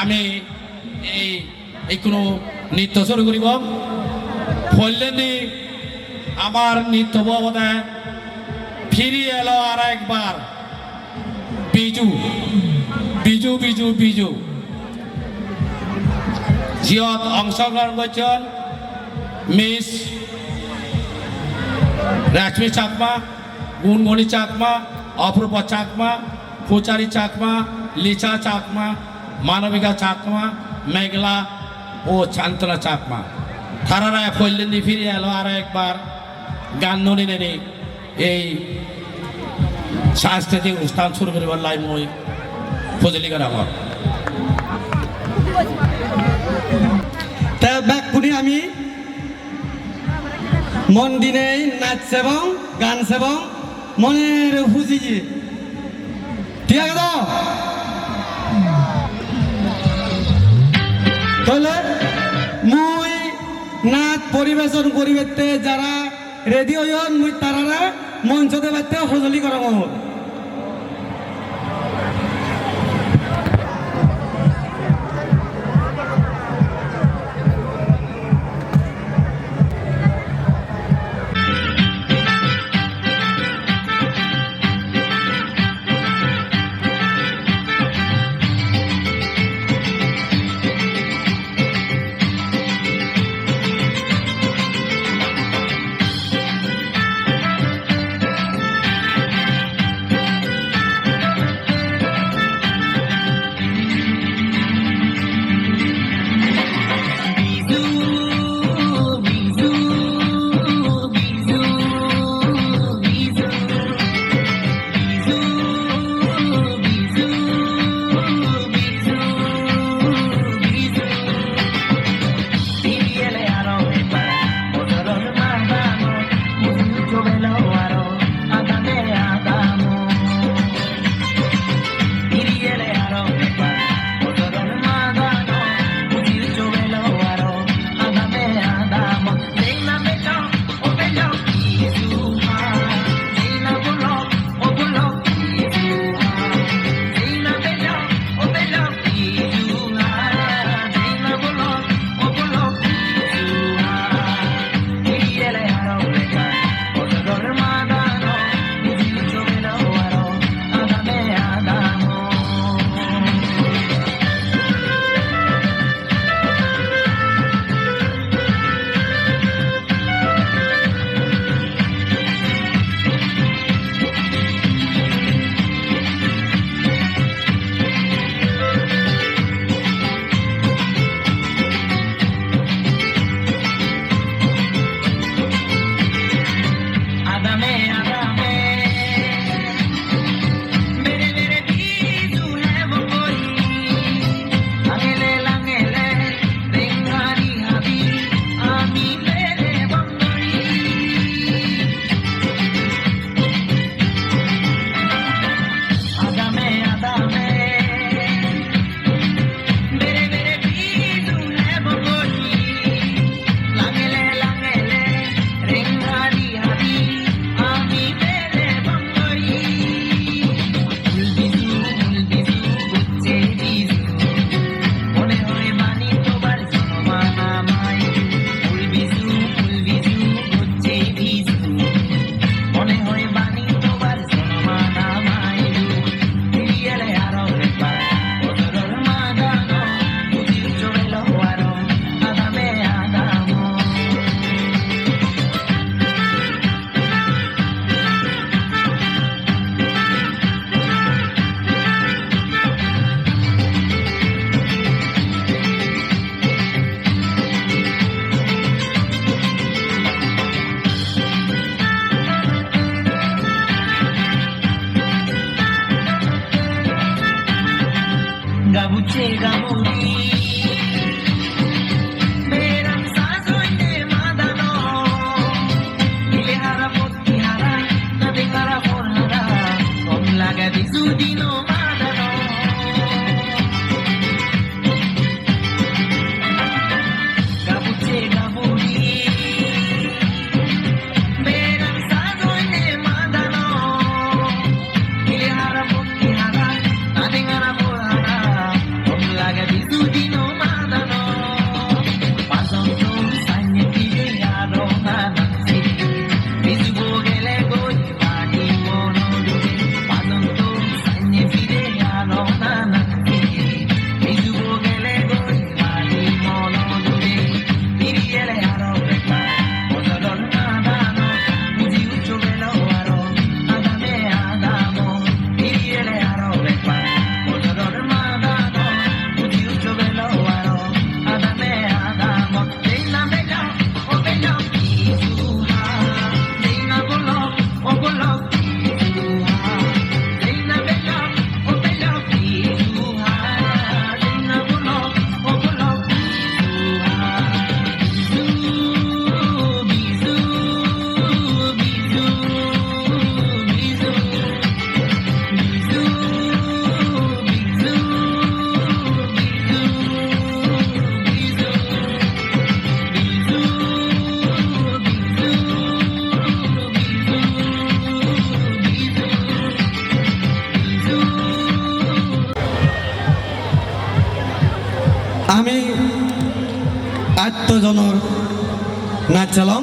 আমি এই এই কোনো নৃত্য শুরু করিব। ফললেনি আমার নৃত্য বোধে ফিরি এলো আর একবার। বিজু বিজু বিজু বিজু। জিয়ত অংশগ্রহণ করছেন মিস রাজমি চাকমা গুনগুনি চাকমা অপূর্ব চাকমা, পূজারি চাকমা, লিচা চাকমা মানবিকা চাকমা, মেঘলা ও চান্তনা চাকমা। তারা ফৈলেন্দি ফিরে এলো আর একবার। গান ননি নেনি এই সাংস্কৃতিক অনুষ্ঠান শুরু করিবার লাই মই ফজলিকা আমার পুনি আমি। মন দিনে নাচ এবং গান এবং মনের খুঁজি ঠিক আছে তাহলে মুই নাচ পরিবেশন করিবেতে যারা রেডি হইন মুই তারা মঞ্চ দেবাতে সজলি করা আমি আত্মজনর নাচ চালাম।